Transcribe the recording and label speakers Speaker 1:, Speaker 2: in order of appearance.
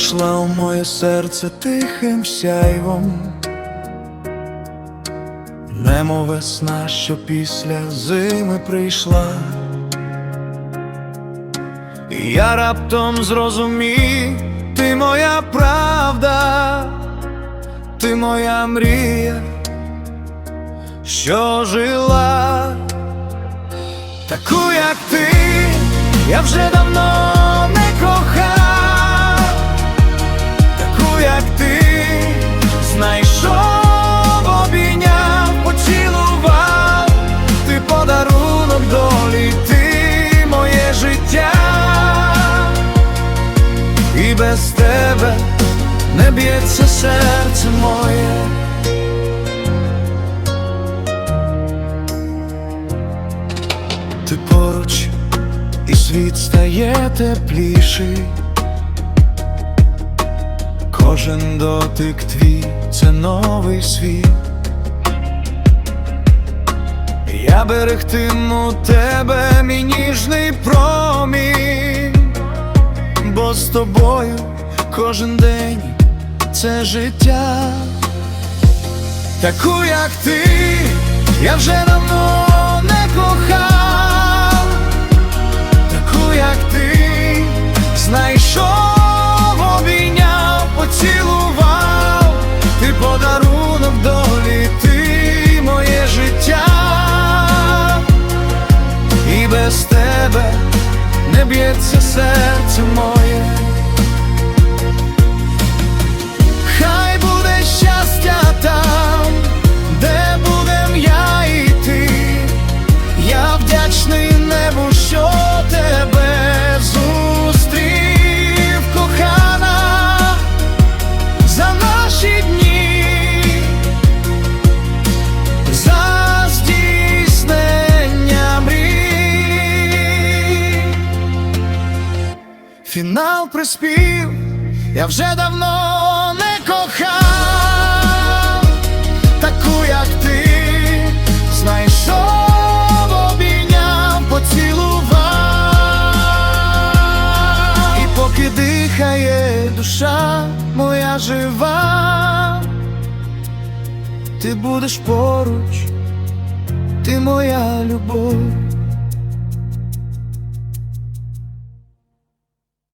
Speaker 1: зайшла у моє серце тихим сяйвом, Немо весна, що після зими прийшла, І я раптом зрозумів, ти моя правда, ти моя мрія, що жила, таку, як ти, я вже давно не б'ється серце моє. Ти поруч, і світ стає тепліший. Кожен дотик твій це новий світ. Я берегтиму тебе, мій ніжний промінь, бо з тобою кожен день це життя. Таку, як ти, я вже давно не кохав, таку, як ти, знайшов, обійняв, поцілував, ти подарунок долі, ти моє життя, і без тебе не б'ється серце моє. Фінал приспів, я вже давно не кохав, таку, як ти, знайшов, обійняв, поцілував, і поки дихає душа моя жива, ти будеш поруч, ти моя любов.